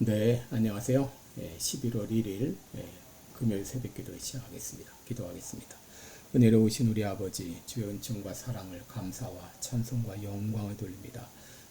네, 안녕하세요. 예, 11월 1일 예, 금요일 새벽 기도 시작하겠습니다. 기도하겠습니다. 은혜로우신 우리 아버지 주의 은총과 사랑을 감사와 찬송과 영광을 돌립니다.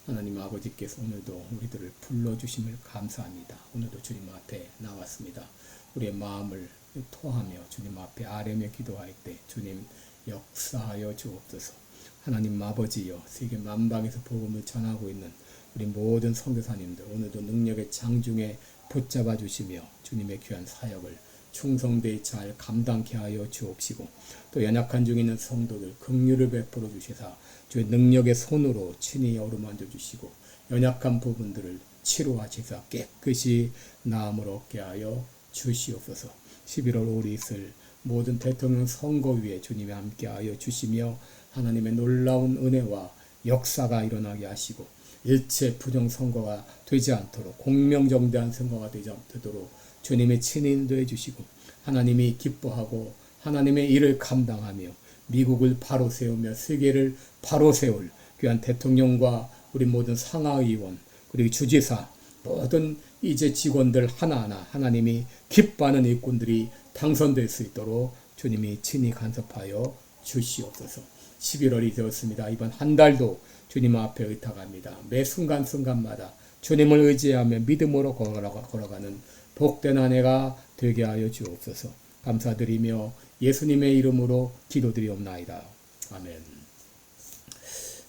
하나님 아버지께서 오늘도 우리들을 불러주심을 감사합니다. 오늘도 주님 앞에 나왔습니다. 우리의 마음을 토하며 주님 앞에 아뢰며 기도할 때 주님 역사하여 주옵소서. 하나님 아버지여 세계 만방에서 복음을 전하고 있는 우리 모든 선교사님들 오늘도 능력의 장중에 붙잡아 주시며 주님의 귀한 사역을 충성되이 잘 감당케 하여 주옵시고 또 연약한 중에 있는 성도들 긍휼을 베풀어 주시사 주의 능력의 손으로 친히 어루만져 주시고 연약한 부분들을 치료하시사 깨끗이 나음을 얻게 하여 주시옵소서. 11월 우리 있을 모든 대통령 선거 위에 주님이 함께하여 주시며 하나님의 놀라운 은혜와 역사가 일어나게 하시고 일체 부정 선거가 되지 않도록 공명정대한 선거가 되지 않도록 주님의 친인도해 주시고 하나님이 기뻐하고 하나님의 일을 감당하며 미국을 바로 세우며 세계를 바로 세울 귀한 대통령과 우리 모든 상하의원 그리고 주지사 모든 이제 직원들 하나하나 하나님이 기뻐하는 일꾼들이 당선될 수 있도록 주님이 친히 간섭하여 주시옵소서. 11월이 되었습니다. 이번 한 달도 주님 앞에 의탁합니다. 매 순간순간마다 주님을 의지하며 믿음으로 걸어가- 걸어가는 복된 한 해가 되게 하여 주옵소서. 감사드리며 예수님의 이름으로 기도드리옵나이다. 아멘.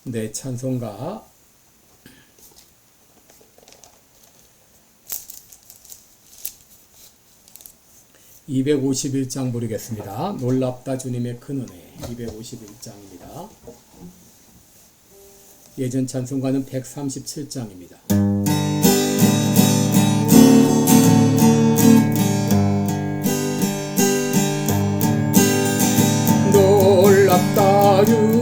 네, 찬송가 251장 부르겠습니다. 놀랍다 주님의 큰 은혜 251장입니다. 예전 찬송가는 137장입니다. 놀랍다 주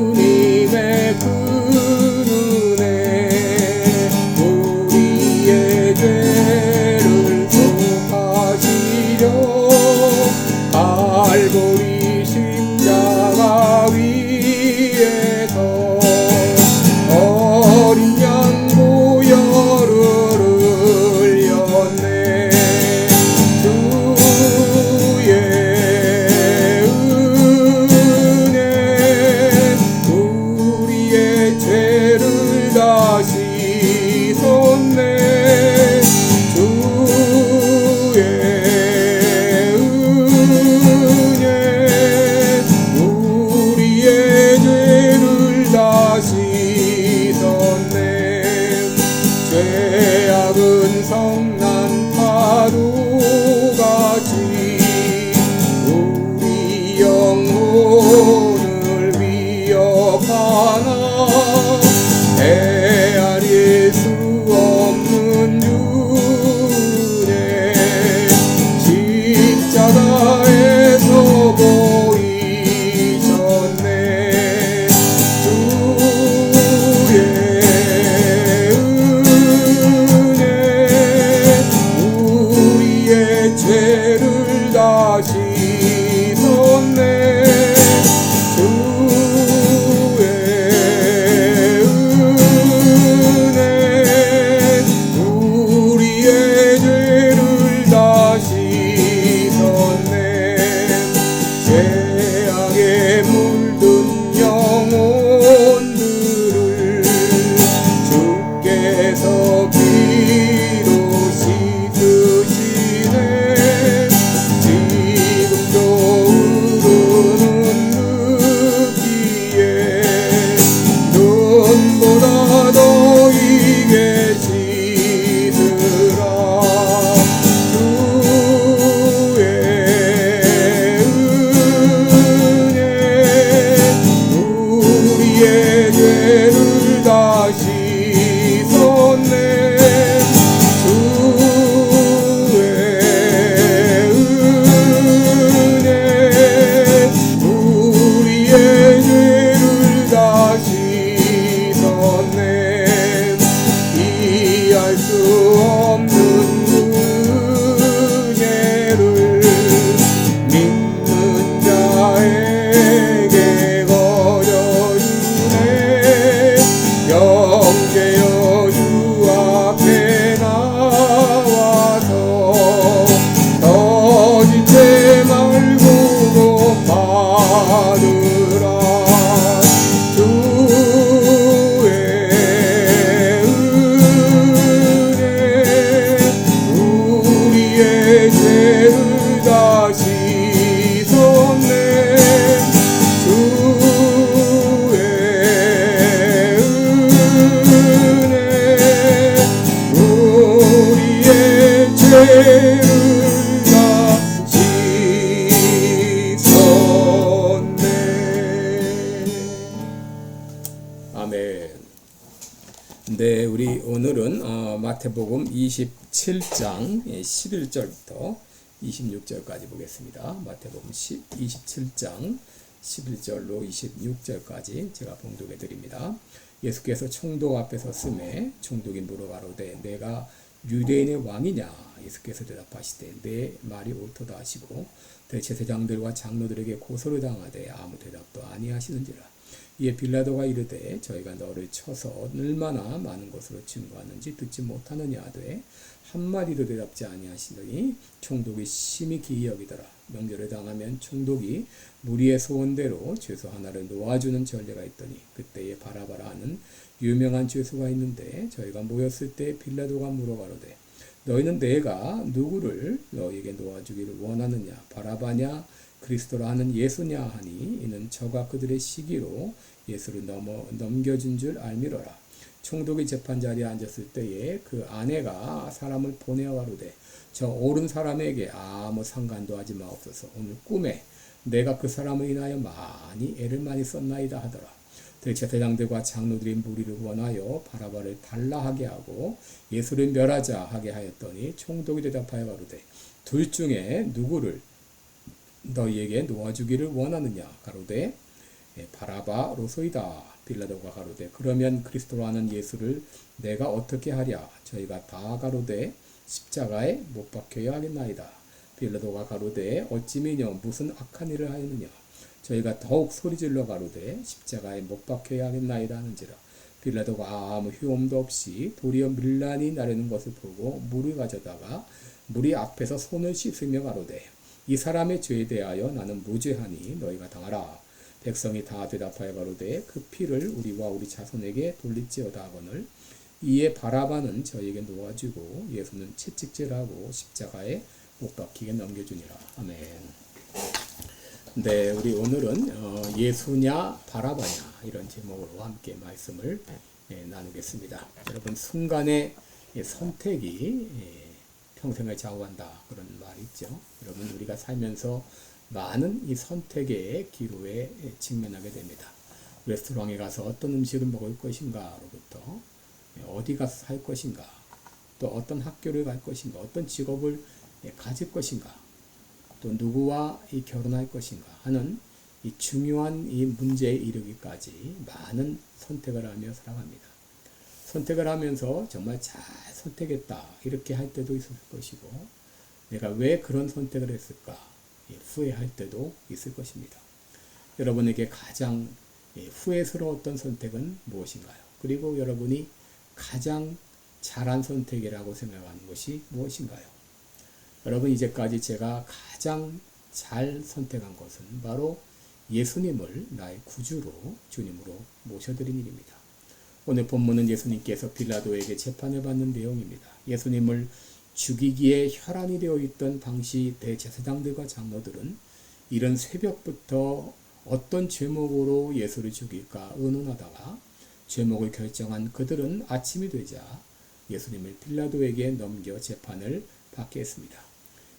죄를 네, 우리 오늘은 어, 마태복음 27장 11절부터 26절까지 보겠습니다. 마태복음 10, 27장 11절로 26절까지 제가 봉독해 드립니다. 예수께서 총독 앞에서 쓰매 총독이 물어가로되 내가 유대인의 왕이냐 예수께서 대답하시되 내 말이 옳도다 하시고 대제사장들과 장로들에게 고소를 당하되 아무 대답도 아니하시는지라 이에 빌라도가 이르되 저희가 너를 쳐서 얼마나 많은 것으로 증거하는지 듣지 못하느냐 하되 한마디도 대답지 아니하시더니 총독이 심히 기이 여기더라. 명절에 당하면 총독이 무리의 소원대로 죄수 하나를 놓아주는 전례가 있더니 그때에 바라바라 하는 유명한 죄수가 있는데 저희가 모였을 때 빌라도가 물어가로되 너희는 내가 누구를 너에게 놓아주기를 원하느냐? 바라바냐 그리스도라 하는 예수냐 하니 이는 저가 그들의 시기로 예수를 넘어 넘겨준 줄 알미러라. 총독이 재판 자리에 앉았을 때에 그 아내가 사람을 보내어 가로되 저 옳은 사람에게 아무 상관도 하지 마옵소서 오늘 꿈에 내가 그 사람을 인하여 많이 애를 많이 썼나이다 하더라. 대제사장들과 장로들이 무리를 원하여 바라바를 달라하게 하고 예수를 멸하자 하게 하였더니 총독이 대답하여 가로되 둘 중에 누구를 너희에게 놓아주기를 원하느냐? 가로되 예, 바라바로소이다. 빌라도가 가로되 그러면 그리스도라는 예수를 내가 어떻게 하랴? 저희가 다 가로되 십자가에 못 박혀야 하겠나이다. 빌라도가 가로되 어찌미뇨 무슨 악한 일을 하였느냐? 저희가 더욱 소리질러 가로되 십자가에 못 박혀야 하겠나이다 하는지라. 빌라도가 아무 휴엄도 없이 도리어 밀란이 나르는 것을 보고 물을 가져다가 물이 앞에서 손을 씻으며 가로되 이 사람의 죄에 대하여 나는 무죄하니 너희가 당하라. 백성이 다 대답하여 가로되 그 피를 우리와 우리 자손에게 돌릴지어다 하거늘 이에 바라바는 저에게 놓아주고 예수는 채찍질하고 십자가에 못 박히게 넘겨주니라. 아멘. 네, 우리 오늘은 어, 예수냐 바라바냐 이런 제목으로 함께 말씀을 예, 나누겠습니다. 여러분 순간의 선택이 예, 평생을 좌우한다 그런 말이 있죠. 여러분 우리가 살면서 많은 이 선택의 기로에 직면하게 됩니다. 레스토랑에 가서 어떤 음식을 먹을 것인가로부터 어디 가서 살 것인가 또 어떤 학교를 갈 것인가 어떤 직업을 가질 것인가 또 누구와 이 결혼할 것인가 하는 이 중요한 이 문제에 이르기까지 많은 선택을 하며 살아갑니다. 선택을 하면서 정말 잘 선택했다 이렇게 할 때도 있을 것이고 내가 왜 그런 선택을 했을까 예, 후회할 때도 있을 것입니다. 여러분에게 가장 예, 후회스러웠던 선택은 무엇인가요? 그리고 여러분이 가장 잘한 선택이라고 생각하는 것이 무엇인가요? 여러분 이제까지 제가 가장 잘 선택한 것은 바로 예수님을 나의 구주로 주님으로 모셔드린 일입니다. 오늘 본문은 예수님께서 빌라도에게 재판을 받는 내용입니다. 예수님을 죽이기에 혈안이 되어 있던 당시 대제사장들과 장로들은 이런 새벽부터 어떤 죄목으로 예수를 죽일까 의논하다가 죄목을 결정한 그들은 아침이 되자 예수님을 빌라도에게 넘겨 재판을 받게 했습니다.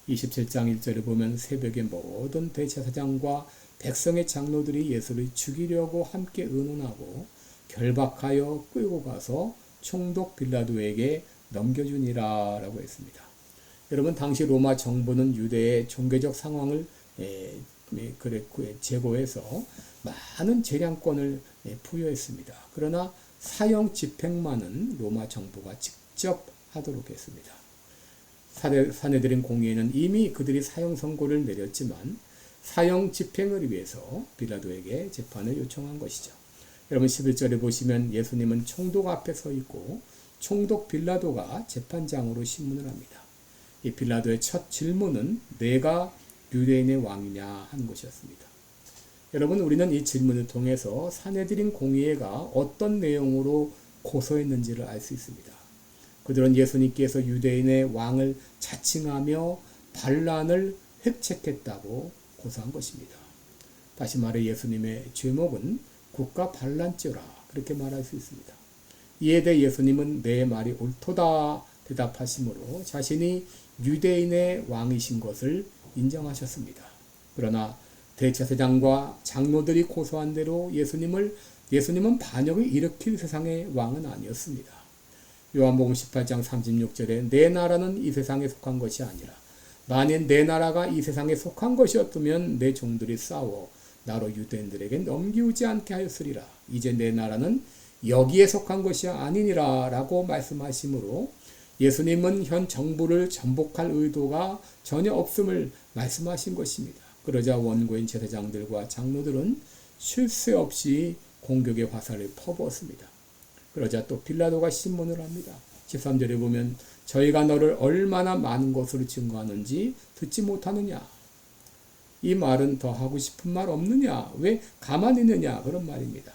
27장 1절을 보면 새벽에 모든 대제사장과 백성의 장로들이 예수를 죽이려고 함께 의논하고 결박하여 끌고 가서 총독 빌라도에게 넘겨주니라 라고 했습니다. 여러분 당시 로마 정부는 유대의 종교적 상황을 제고해서 많은 재량권을 부여했습니다. 그러나 사형 집행만은 로마 정부가 직접 하도록 했습니다. 사내들인 공의회는 이미 그들이 사형 선고를 내렸지만 사형 집행을 위해서 빌라도에게 재판을 요청한 것이죠. 여러분 11절에 보시면 예수님은 총독 앞에 서 있고 총독 빌라도가 재판장으로 신문을 합니다. 이 빌라도의 첫 질문은 내가 유대인의 왕이냐 하는 것이었습니다. 여러분 우리는 이 질문을 통해서 사내들인 공의회가 어떤 내용으로 고소했는지를 알 수 있습니다. 그들은 예수님께서 유대인의 왕을 자칭하며 반란을 획책했다고 고소한 것입니다. 다시 말해 예수님의 죄목은 국가 반란죄라 그렇게 말할 수 있습니다. 이에 대해 예수님은 내 말이 옳도다 대답하시므로 자신이 유대인의 왕이신 것을 인정하셨습니다. 그러나 대제사장과 장로들이 고소한 대로 예수님을 예수님은 반역을 일으킬 세상의 왕은 아니었습니다. 요한복음 18장 36절에 내 나라는 이 세상에 속한 것이 아니라 만일 내 나라가 이 세상에 속한 것이었다면 내 종들이 싸워 나로 유대인들에게 넘기우지 않게 하였으리라. 이제 내 나라는 여기에 속한 것이 아니니라 라고 말씀하시므로 예수님은 현 정부를 전복할 의도가 전혀 없음을 말씀하신 것입니다. 그러자 원고인 제사장들과 장로들은 쉴 새 없이 공격의 화살을 퍼부었습니다. 그러자 또 빌라도가 신문을 합니다. 13절에 보면 저희가 너를 얼마나 많은 것으로 증거하는지 듣지 못하느냐. 이 말은 더 하고 싶은 말 없느냐? 왜 가만히 있느냐? 그런 말입니다.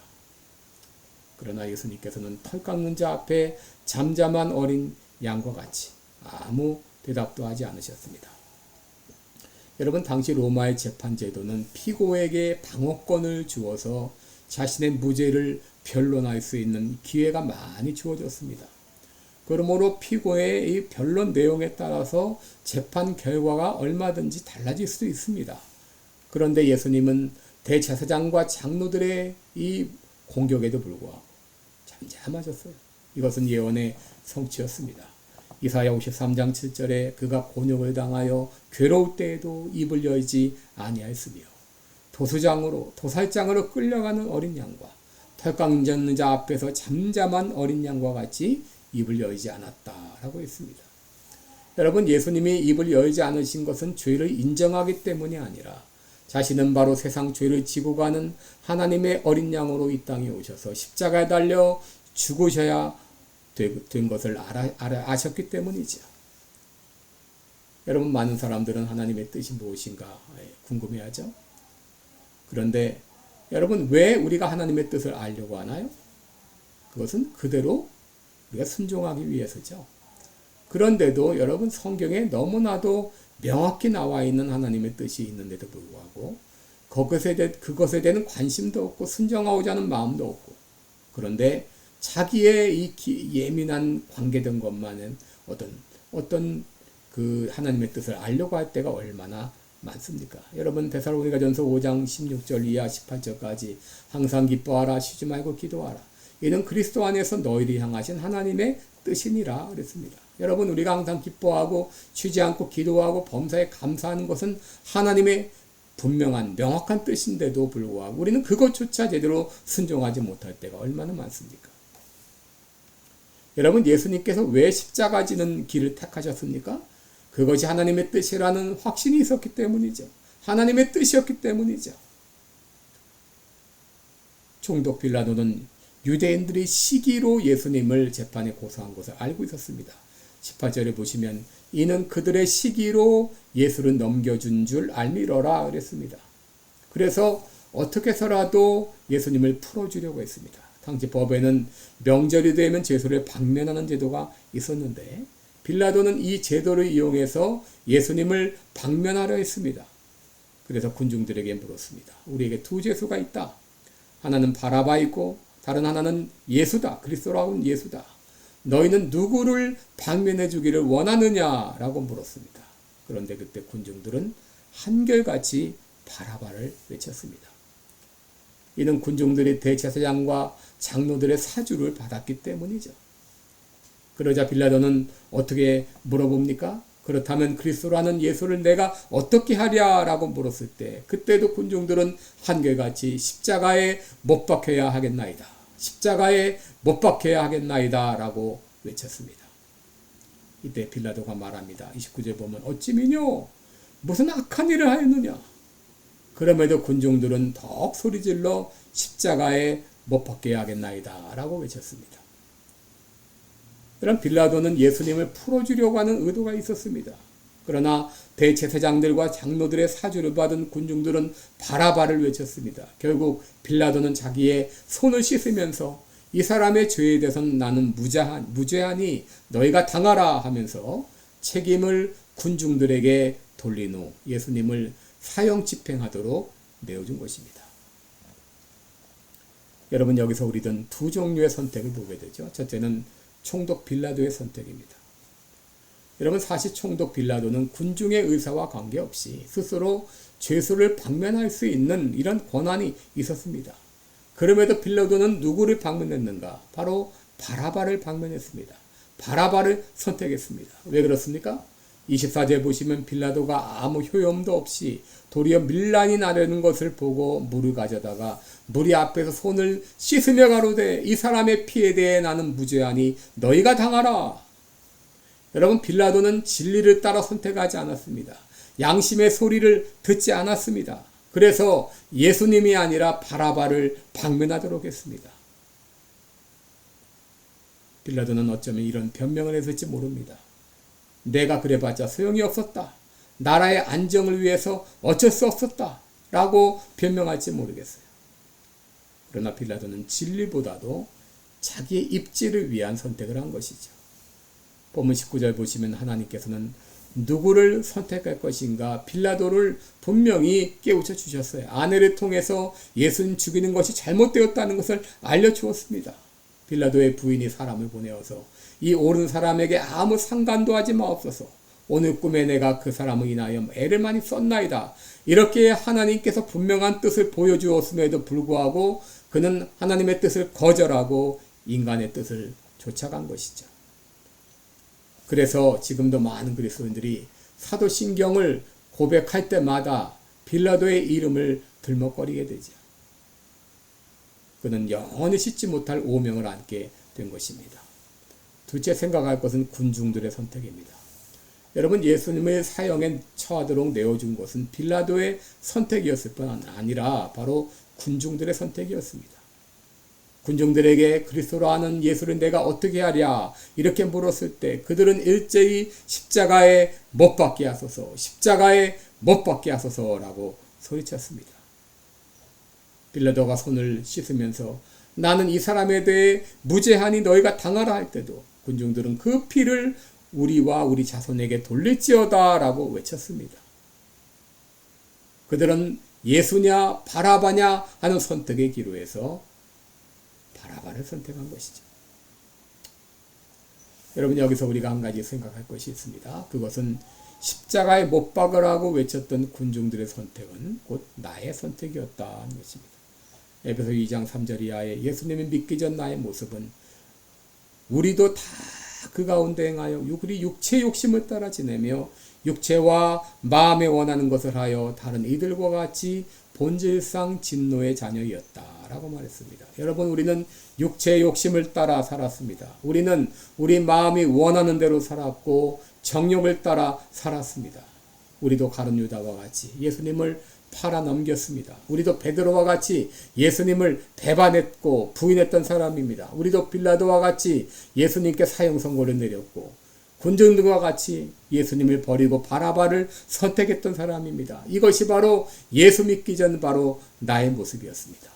그러나 예수님께서는 털 깎는 자 앞에 잠잠한 어린 양과 같이 아무 대답도 하지 않으셨습니다. 여러분 당시 로마의 재판 제도는 피고에게 방어권을 주어서 자신의 무죄를 변론할 수 있는 기회가 많이 주어졌습니다. 그러므로 피고의 이 변론 내용에 따라서 재판 결과가 얼마든지 달라질 수도 있습니다. 그런데 예수님은 대제사장과 장로들의 이 공격에도 불구하고 잠잠하셨어요. 이것은 예언의 성취였습니다. 이사야 53장 7절에 그가 곤욕을 당하여 괴로울 때에도 입을 열지 아니하였으며 도수장으로 도살장으로 끌려가는 어린 양과 털깡 젓는 자 앞에서 잠잠한 어린 양과 같이 입을 열지 않았다라고 했습니다. 여러분 예수님이 입을 열지 않으신 것은 죄를 인정하기 때문이 아니라 자신은 바로 세상 죄를 지고 가는 하나님의 어린 양으로 이 땅에 오셔서 십자가에 달려 죽으셔야 된 것을 알아, 알아, 아셨기 때문이죠. 여러분 많은 사람들은 하나님의 뜻이 무엇인가 예, 궁금해하죠. 그런데 여러분 왜 우리가 하나님의 뜻을 알려고 하나요? 그것은 그대로 우리가 순종하기 위해서죠. 그런데도 여러분 성경에 너무나도 명확히 나와 있는 하나님의 뜻이 있는데도 불구하고 그것에, 대, 그것에 대한 관심도 없고 순정하고자 하는 마음도 없고 그런데 자기의 이 기, 예민한 관계된 것만은 어떤 어떤 그 하나님의 뜻을 알려고 할 때가 얼마나 많습니까? 여러분 데살로니가 전서 5장 16절 이하 18절까지 항상 기뻐하라 쉬지 말고 기도하라. 이는 그리스도 안에서 너희를 향하신 하나님의 뜻이니라 그랬습니다. 여러분 우리가 항상 기뻐하고 쉬지 않고 기도하고 범사에 감사하는 것은 하나님의 분명한 명확한 뜻인데도 불구하고 우리는 그것조차 제대로 순종하지 못할 때가 얼마나 많습니까? 여러분 예수님께서 왜 십자가 지는 길을 택하셨습니까? 그것이 하나님의 뜻이라는 확신이 있었기 때문이죠. 하나님의 뜻이었기 때문이죠. 총독 빌라도는 유대인들이 시기로 예수님을 재판에 고소한 것을 알고 있었습니다. 18절에 보시면 이는 그들의 시기로 예수를 넘겨준 줄 알미러라 그랬습니다. 그래서 어떻게 해서라도 예수님을 풀어주려고 했습니다. 당시 법에는 명절이 되면 죄수를 방면하는 제도가 있었는데 빌라도는 이 제도를 이용해서 예수님을 방면하려 했습니다. 그래서 군중들에게 물었습니다. 우리에게 두 죄수가 있다. 하나는 바라바이고 다른 하나는 예수다. 그리스도라고는 예수다. 너희는 누구를 방면해 주기를 원하느냐라고 물었습니다. 그런데 그때 군중들은 한결같이 바라바를 외쳤습니다. 이는 군중들이 대제사장과 장로들의 사주를 받았기 때문이죠. 그러자 빌라도는 어떻게 물어봅니까? 그렇다면 그리스도라는 예수를 내가 어떻게 하랴라고 물었을 때 그때도 군중들은 한결같이 십자가에 못 박혀야 하겠나이다. 십자가에 못 박혀야 하겠나이다 라고 외쳤습니다. 이때 빌라도가 말합니다. 29절 보면 어찌 미뇨 무슨 악한 일을 하였느냐 그럼에도 군중들은 더욱 소리질러 십자가에 못 박혀야 하겠나이다 라고 외쳤습니다. 그럼 빌라도는 예수님을 풀어주려고 하는 의도가 있었습니다. 그러나 대제사장들과 장로들의 사주를 받은 군중들은 바라바를 외쳤습니다. 결국 빌라도는 자기의 손을 씻으면서 이 사람의 죄에 대해서는 나는 무자한, 무죄하니 너희가 당하라 하면서 책임을 군중들에게 돌린 후 예수님을 사형 집행하도록 내어준 것입니다. 여러분 여기서 우리는 두 종류의 선택을 보게 되죠. 첫째는 총독 빌라도의 선택입니다. 여러분 사실 총독 빌라도는 군중의 의사와 관계없이 스스로 죄수를 방면할 수 있는 이런 권한이 있었습니다. 그럼에도 빌라도는 누구를 방문했는가? 바로 바라바를 방문했습니다. 바라바를 선택했습니다. 왜 그렇습니까? 24절 보시면 빌라도가 아무 효용도 없이 도리어 밀란이 나려는 것을 보고 물을 가져다가 무리 앞에서 손을 씻으며 가로되 이 사람의 피에 대해 나는 무죄하니 너희가 당하라. 여러분 빌라도는 진리를 따라 선택하지 않았습니다. 양심의 소리를 듣지 않았습니다. 그래서 예수님이 아니라 바라바를 방문하도록 했습니다. 빌라도는 어쩌면 이런 변명을 했을지 모릅니다. 내가 그래봤자 소용이 없었다. 나라의 안정을 위해서 어쩔 수 없었다. 라고 변명할지 모르겠어요. 그러나 빌라도는 진리보다도 자기의 입지를 위한 선택을 한 것이죠. 본문 19절 보시면 하나님께서는 누구를 선택할 것인가 빌라도를 분명히 깨우쳐 주셨어요. 아내를 통해서 예수님 죽이는 것이 잘못되었다는 것을 알려주었습니다. 빌라도의 부인이 사람을 보내어서 이 옳은 사람에게 아무 상관도 하지 마옵소서. 오늘 꿈에 내가 그 사람을 인하여 애를 많이 썼나이다. 이렇게 하나님께서 분명한 뜻을 보여주었음에도 불구하고 그는 하나님의 뜻을 거절하고 인간의 뜻을 쫓아간 것이죠. 그래서 지금도 많은 그리스도인들이 사도신경을 고백할 때마다 빌라도의 이름을 들먹거리게 되죠. 그는 영원히 씻지 못할 오명을 안게 된 것입니다. 둘째 생각할 것은 군중들의 선택입니다. 여러분 예수님의 사형에 처하도록 내어준 것은 빌라도의 선택이었을 뿐 아니라 바로 군중들의 선택이었습니다. 군중들에게 그리스도로 하는 예수를 내가 어떻게 하랴 이렇게 물었을 때 그들은 일제히 십자가에 못 박게 하소서 십자가에 못 박게 하소서라고 소리쳤습니다. 빌라도가 손을 씻으면서 나는 이 사람에 대해 무죄하니 너희가 당하라 할 때도 군중들은 그 피를 우리와 우리 자손에게 돌릴지어다라고 외쳤습니다. 그들은 예수냐 바라바냐 하는 선택의 기로에서 바라바를 선택한 것이죠. 여러분 여기서 우리가 한 가지 생각할 것이 있습니다. 그것은 십자가에 못 박으라고 외쳤던 군중들의 선택은 곧 나의 선택이었다는 것입니다. 에베소 2장 3절 이하에 예수님이 믿기 전 나의 모습은 우리도 다 그 가운데 행하여 우리 육체 욕심을 따라 지내며 육체와 마음에 원하는 것을 하여 다른 이들과 같이 본질상 진노의 자녀였다라고 말했습니다. 여러분 우리는 육체의 욕심을 따라 살았습니다. 우리는 우리 마음이 원하는 대로 살았고 정욕을 따라 살았습니다. 우리도 가룟 유다와 같이 예수님을 팔아 넘겼습니다. 우리도 베드로와 같이 예수님을 배반했고 부인했던 사람입니다. 우리도 빌라도와 같이 예수님께 사형 선고를 내렸고 군중들과 같이 예수님을 버리고 바라바를 선택했던 사람입니다. 이것이 바로 예수 믿기 전 바로 나의 모습이었습니다.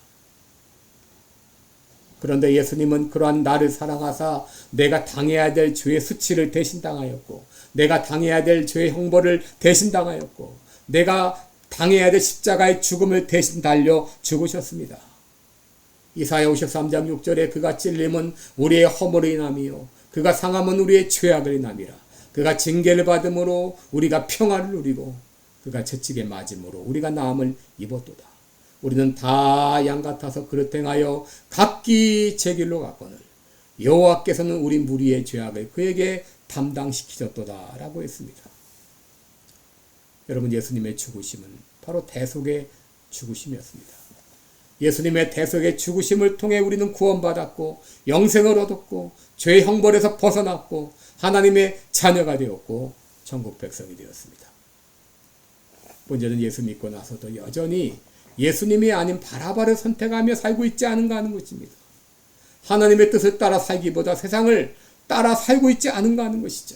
그런데 예수님은 그러한 나를 사랑하사 내가 당해야 될 죄의 수치를 대신 당하였고 내가 당해야 될 죄의 형벌을 대신 당하였고 내가 당해야 될 십자가의 죽음을 대신 달려 죽으셨습니다. 이사야 53장 6절에 그가 찔림은 우리의 허물을 인함이요 그가 상함은 우리의 죄악을 인함이라 그가 징계를 받음으로 우리가 평화를 누리고 그가 채찍에 맞음으로 우리가 나음을 입었도다. 우리는 다 양 같아서 그릇 행하여 각기 제 길로 갔거늘 여호와께서는 우리 무리의 죄악을 그에게 담당시키셨도다라고 했습니다. 여러분 예수님의 죽으심은 바로 대속의 죽으심이었습니다. 예수님의 대속의 죽으심을 통해 우리는 구원받았고 영생을 얻었고 죄의 형벌에서 벗어났고 하나님의 자녀가 되었고 천국 백성이 되었습니다. 문제는 예수 믿고 나서도 여전히 예수님이 아닌 바라바를 선택하며 살고 있지 않은가 하는 것입니다. 하나님의 뜻을 따라 살기보다 세상을 따라 살고 있지 않은가 하는 것이죠.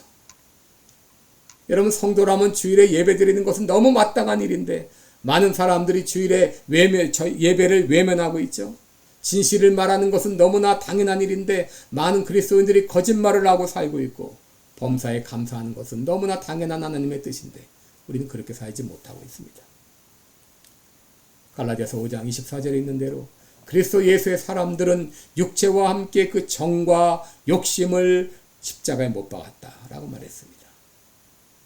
여러분 성도라면 주일에 예배 드리는 것은 너무 마땅한 일인데 많은 사람들이 주일에 외면, 예배를 외면하고 있죠. 진실을 말하는 것은 너무나 당연한 일인데 많은 그리스도인들이 거짓말을 하고 살고 있고 범사에 감사하는 것은 너무나 당연한 하나님의 뜻인데 우리는 그렇게 살지 못하고 있습니다. 갈라디아서 5장 24절에 있는 대로 그리스도 예수의 사람들은 육체와 함께 그 정과 욕심을 십자가에 못 박았다라고 말했습니다.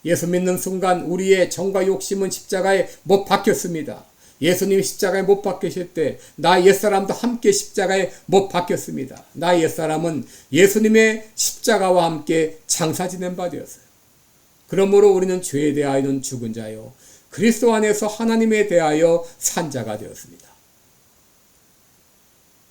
예수 믿는 순간 우리의 정과 욕심은 십자가에 못 박혔습니다. 예수님이 십자가에 못 박히실 때 나 옛사람도 함께 십자가에 못 박혔습니다. 나 옛사람은 예수님의 십자가와 함께 장사 지낸 바 되었어요. 그러므로 우리는 죄에 대하여는 죽은 자요 그리스도 안에서 하나님에 대하여 산 자가 되었습니다.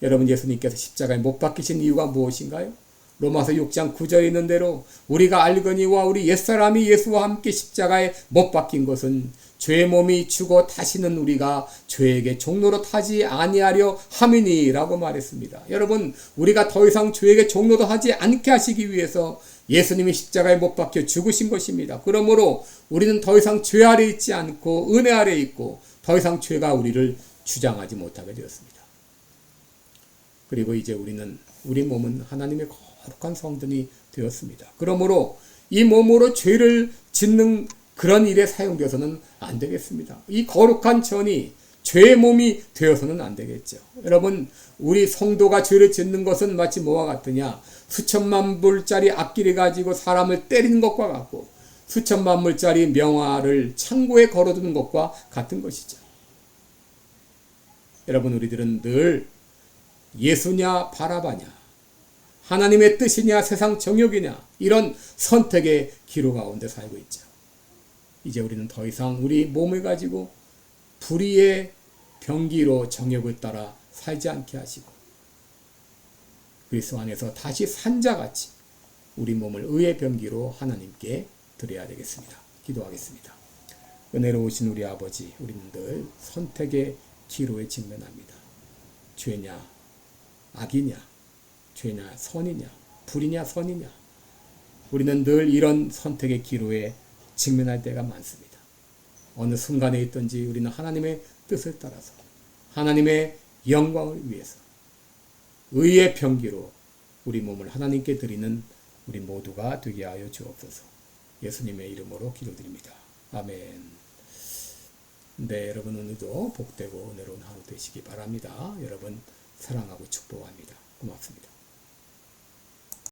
여러분 예수님께서 십자가에 못 박히신 이유가 무엇인가요? 로마서 6장 9절에 있는 대로 우리가 알거니와 우리 옛사람이 예수와 함께 십자가에 못 박힌 것은 죄의 몸이 죽어 다시는 우리가 죄에게 종로로 타지 아니하려 함이니라고 말했습니다. 여러분 우리가 더 이상 죄에게 종로로 하지 않게 하시기 위해서 예수님이 십자가에 못 박혀 죽으신 것입니다. 그러므로 우리는 더 이상 죄 아래 있지 않고 은혜 아래 있고 더 이상 죄가 우리를 주장하지 못하게 되었습니다. 그리고 이제 우리는 우리 몸은 하나님의 거룩한 성전이 되었습니다. 그러므로 이 몸으로 죄를 짓는 그런 일에 사용되어서는 안 되겠습니다. 이 거룩한 전이 죄의 몸이 되어서는 안 되겠죠. 여러분, 우리 성도가 죄를 짓는 것은 마치 뭐와 같으냐? 수천만 불짜리 악기를 가지고 사람을 때리는 것과 같고, 수천만 불짜리 명화를 창고에 걸어두는 것과 같은 것이죠. 여러분, 우리들은 늘 예수냐 바라바냐, 하나님의 뜻이냐 세상 정욕이냐, 이런 선택의 기로 가운데 살고 있죠. 이제 우리는 더 이상 우리 몸을 가지고 불의의 병기로 정욕을 따라 살지 않게 하시고 그리스도 안에서 다시 산자같이 우리 몸을 의의 병기로 하나님께 드려야 되겠습니다. 기도하겠습니다. 은혜로우신 우리 아버지, 우리는 늘 선택의 기로에 직면합니다. 죄냐, 악이냐, 죄냐, 선이냐, 불이냐, 선이냐. 우리는 늘 이런 선택의 기로에 직면할 때가 많습니다. 어느 순간에 있든지 우리는 하나님의 뜻을 따라서 하나님의 영광을 위해서 의의 병기로 우리 몸을 하나님께 드리는 우리 모두가 되게 하여 주옵소서. 예수님의 이름으로 기도드립니다. 아멘. 네, 여러분 오늘도 복되고 은혜로운 하루 되시기 바랍니다. 여러분 사랑하고 축복합니다. 고맙습니다.